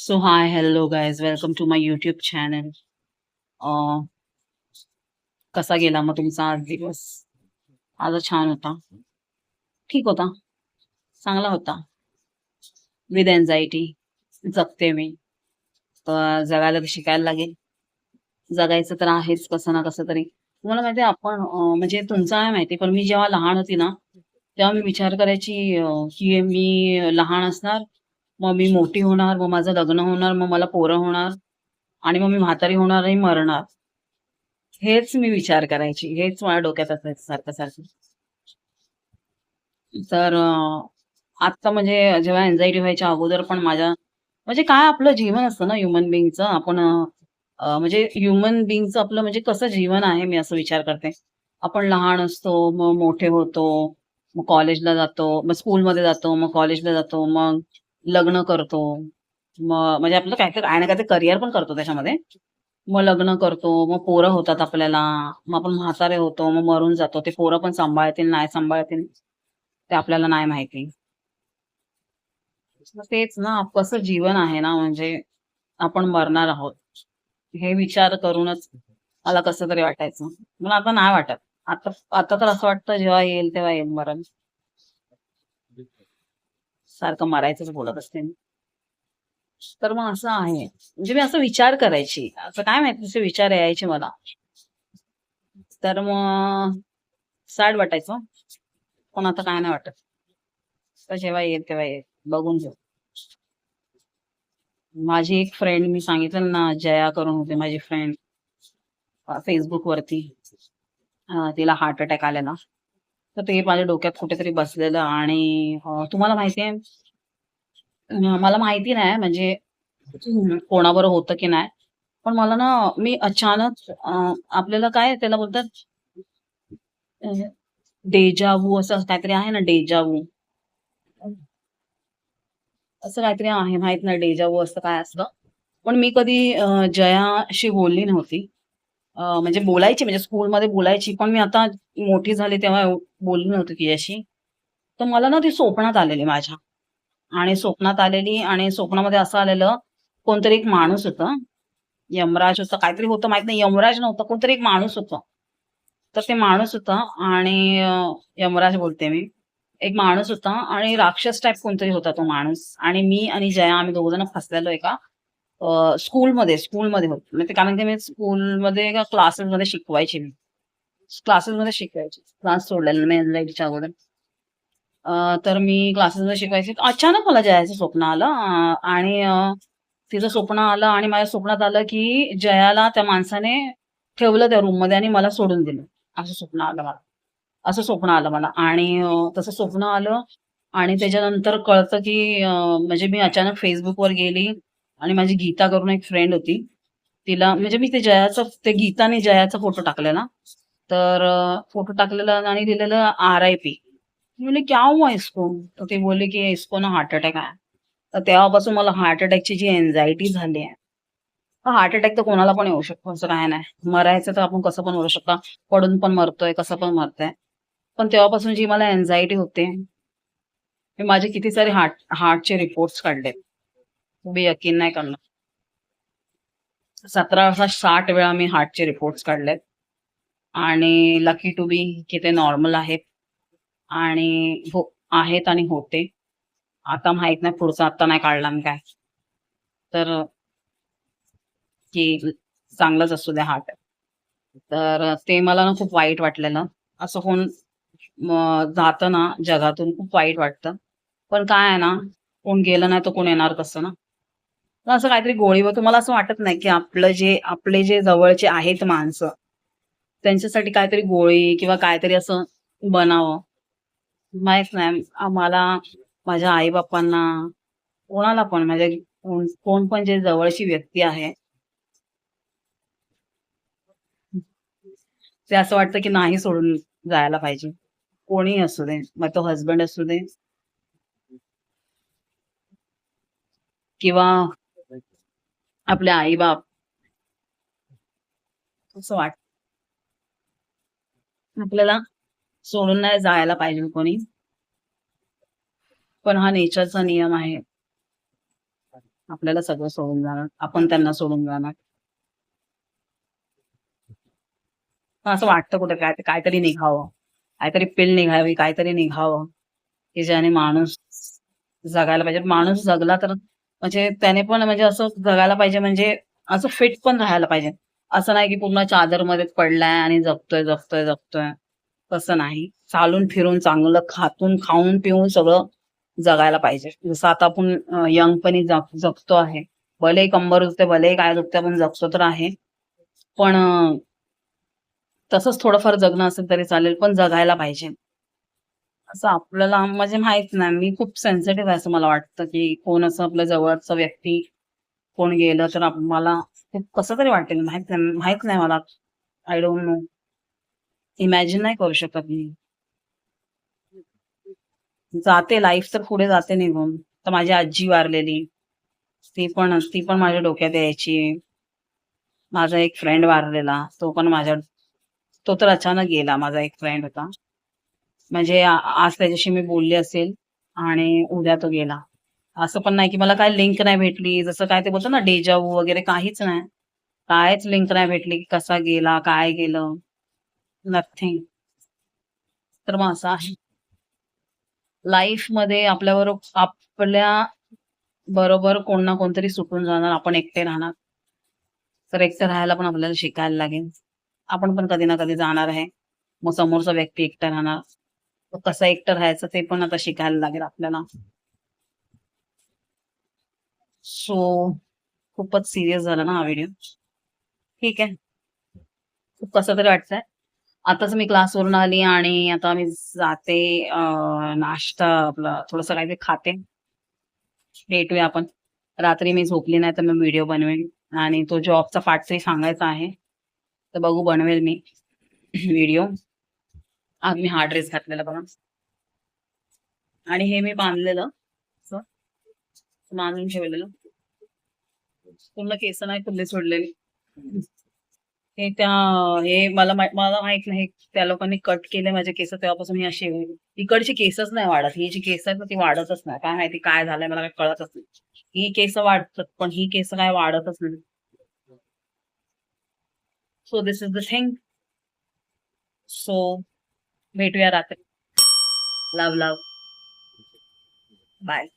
So hi, hello guys, welcome to my YouTube channel. Uh, कसा गेला मग तुमचा आज दिवस? आज छान होता. ठीक होता. चांगला होता. विथ एन्झायटी जगते मी. तर जगायला तर शिकायला लागेल. जगायचं तर आहेच कसं ना कसं तरी. तुम्हाला माहिती आपण म्हणजे तुमचं नाही माहिती पण मी जेव्हा लहान होती ना, तेव्हा मी विचार करायची की मी लहान असणार, मग मी मोठी होणार, मग माझं लग्न होणार, मग मला पोरं होणार आणि मग मी म्हातारी होणार आणि मरणार. हेच मी विचार करायची. हेच माझ्या डोक्यात असायचं सारखं-सारखं. तर आत्ता म्हणजे जेव्हा एन्झायटी व्हायच्या अगोदर पण माझ्या म्हणजे काय आपलं जीवन असतं ना ह्युमन बिंगचं आपण म्हणजे ह्युमन बिंगचं आपलं म्हणजे कसं जीवन आहे मी असं विचार करते. आपण लहान असतो, मग मोठे होतो, मग कॉलेजला जातो, मग स्कूलमध्ये जातो, मग कॉलेजला जातो, मग लग्न करतो. मग म्हणजे आपलं काय काय ना काय करिअर पण करतो त्याच्यामध्ये. मग लग्न करतो, मग पोरं होतात आपल्याला, मग आपण म्हातारे होतो, मग मरून जातो. ते पोरं पण सांभाळतील, नाही सांभाळतील, ते आपल्याला नाही माहिती. तेच ना, कसं जीवन आहे ना, म्हणजे आपण मरणार आहोत. हे विचार करूनच मला कसं तरी वाटायचं. मला आता नाही वाटत. आता आता तर असं वाटतं जेव्हा येईल तेव्हा येईल मरण. सारखं मरायचंच बोलत असते मी. तर मग असं आहे. म्हणजे मी असा विचार करायची. असं काय माहिती असे विचार यायचे मला. तर मग सॅड वाटायचं. पण आता काय नाही वाटत. तर जेव्हा येईल तेव्हा येईल. बघून घेऊ. माझी एक फ्रेंड मी सांगितलं ना, जया करून होती माझी फ्रेंड. Facebookवरती. अ, तिला हार्ट अटॅक आलेला. तर ते माझ्या डोक्यात कुठेतरी बसलेलं आणि तुम्हाला माहिती आहे मला माहिती नाही म्हणजे कोणावर होतं की नाही. पण मला ना मी अचानक आपल्याला काय त्याला बोलतात डेजावू असं काहीतरी आहे ना डेजावू असं काहीतरी आहे माहीत नाही डेजावू असं काय असतं. पण मी कधी जयाशी बोलली नव्हती. म्हणजे बोलायची म्हणजे स्कूलमध्ये बोलायची. पण मी आता मोठी झाली तेव्हा बोलली नव्हती तिच्याशी. तर मला ना ती स्वप्नात आलेली माझ्या आणि स्वप्नात आलेली आणि स्वप्नामध्ये असं आलेलं कोणतरी एक माणूस होता. यमराज होता, काहीतरी होतं माहीत नाही. यमराज नव्हता, कोणतरी एक माणूस होता. तर ते माणूस होता आणि यमराज बोलते मी. एक माणूस होता आणि राक्षस टाइप कोणतरी होता तो माणूस आणि मी आणि जया आम्ही दोघ जण फसलेलो एका स्कूलमध्ये, स्कूलमध्ये होत म्हणजे कारण की मी स्कूलमध्ये का क्लासेसमध्ये शिकवायचे मी. क्लासेसमध्ये शिकवायचे क्लास सोडलेला मी अगोदर. तर मी क्लासेसमध्ये शिकवायची. अचानक मला जयाचं स्वप्न आलं आणि तिचं स्वप्न आलं आणि माझ्या स्वप्नात आलं की जयाला त्या माणसाने ठेवलं त्या रूममध्ये आणि मला सोडून दिलं. असं स्वप्न आलं मला. असं स्वप्न आलं मला आणि तसं स्वप्न आलं आणि त्याच्यानंतर कळतं की म्हणजे मी अचानक फेसबुकवर गेली आणि माझी गीता करून एक फ्रेंड होती. तिला म्हणजे मी ते जयाचा ते गीताने जयाचा फोटो टाकलेला. तर फोटो टाकलेला आणि लिहिलेलं आर-आय-पी. म्हणजे बोलली, "क्या हुआ इसको?" तर ते बोलले की "इसको ना हार्ट अटॅक आहे तर तेव्हापासून मला हार्ट अटॅकची जी एन्झायटी झाली आहे. हार्ट अटॅक तर कोणाला पण येऊ शकतो, असं काय नाही. मरायचं तर आपण कसं पण मरू शकता पडून पण मरतोय, कसं पण मरतोय. पण तेव्हापासून जी मला एन्झायटी होते, मी माझे किती सारे हार्ट हार्टचे रिपोर्ट्स काढले तुम्ही यकीन नाही करणार. 17-60 वेळा मी हार्टचे रिपोर्ट्स काढलेत आणि लकी टू बी की ते नॉर्मल आहेत आणि हो आहेत आणि होते. आता माहीत नाही पुढचा आत्ता नाही काढला मी काय. तर की चांगलंच असू द्या हार्ट. तर ते मला ना खूप वाईट वाटलेलं. असं कोण जातं ना जगातून खूप वाईट वाटतं. पण काय आहे ना, कोण गेलं नाही तर कोण येणार कसं ना? तर असं काहीतरी गोळी गोळीवर तुम्हाला असं वाटत नाही, की आपलं जे आपले जे जवळचे आहेत माणसं, त्यांच्यासाठी काहीतरी गोळी किंवा काहीतरी असं बनावं. माहीत नाही. आम्हाला मला, माझ्या आई बापांना कोणाला पण म्हणजे कोण पण जे जवळची व्यक्ती आहे ते असं वाटतं, की नाही सोडून जायला पाहिजे. कोणी असू दे. मग तो हसबंड असू दे किंवा आपले आई-बाप. असं वाट आपल्याला सोडून नाही जायला पाहिजे कोणी. पण हा नेचरचा नियम आहे. आपल्याला सगळं सोडून जाणार आपण त्यांना सोडून जाणार असं वाटतं कुठे काय काहीतरी निघावं काहीतरी पिल निघावी काहीतरी निघावं की ज्याने माणूस जगायला पाहिजे माणूस जगला तर म्हणजे त्याने पण म्हणजे असं जगायला पाहिजे म्हणजे असं फिट पण राहायला पाहिजे. असं नाही की पूर्ण चादर मध्येच पडलाय आणि जगतोय जगतोय जगतोय तसं नाही. चालून फिरून चांगलं खातून खाऊन पिऊन सगळं जगायला पाहिजे. जसं आता आपण यंगपणी जग जगतो आहे. भले कंबर दुखते भले काय दुखते आपण जगतो तर आहे. पण तसंच थोडंफार जगणं असेल तरी चालेल पण जगायला पाहिजे. असं आपल्याला म्हणजे माहीत नाही. मी खूप सेन्सिटिव्ह आहे असं मला वाटतं की कोण असं आपल्या जवळचं व्यक्ती कोण गेलं तर मला खूप कसं तरी वाटेल. माहीत नाही माहीत नाही मला. आय डोंट नो इमॅजिन नाही करू शकत मी. जाते लाईफ तर पुढे जाते निघून. तर माझी आजी वारलेली. ती पण ती पण माझ्या डोक्यात यायची. माझा एक फ्रेंड वारलेला. तो पण माझ्या तो तर अचानक गेला. माझा एक फ्रेंड होता. म्हणजे आज त्याच्याशी मी बोलली असेल आणि उद्या तो गेला. असं पण नाही की मला काय लिंक नाही भेटली. जसं काय ते बोलतो ना डेजाऊ वगैरे काहीच नाही. कायच लिंक नाही भेटली की कसा गेला काय गेलं. नथिंग तर मग असं आहे. लाईफमध्ये आपल्याबरोबर आपल्या बरोबर कोण ना कोणतरी सुटून जाणार. आपण एकटे राहणार. तर एकटं राहायला पण आपल्याला शिकायला लागेल. आपण पण कधी ना कधी जाणार आहे. मग समोरचा व्यक्ती एकटा राहणार. कसं एकटं राहायचं ते पण आता शिकायला लागेल आपल्याला. सो खूपच सिरियस झाला ना हा व्हिडिओ ठीक आहे. खूप कसं तरी वाटतंय. आताच मी क्लासवरून आली आणि आता मी जाते नाश्ता आपला थोडस काहीतरी खाते. भेटूया आपण. रात्री मी झोपली नाही तर मी व्हिडिओ बनवेन. आणि तो जॉबचा पार्ट सांगायचा आहे. तर बघू बनवेल मी. व्हिडिओ आज मी हा ड्रेस घातलेला बघा. आणि हे मी बांधलेलं. असं. बांधून ठेवलेलं. पूर्ण केस नाही खुल्ले सोडलेली. हे त्या हे मला मला माहीत नाही. त्या लोकांनी कट केले माझे केस तेव्हापासून मी असे इकडची केसच नाही वाढत. ही जी केस आहेत ना ती वाढतच नाही. काय माहिती काय झालंय मला काय कळतच नाही. ही केस वाढतात पण ही केस काय वाढतच नाही. So this is the thing so भेटूया रात्री. लव लव बाय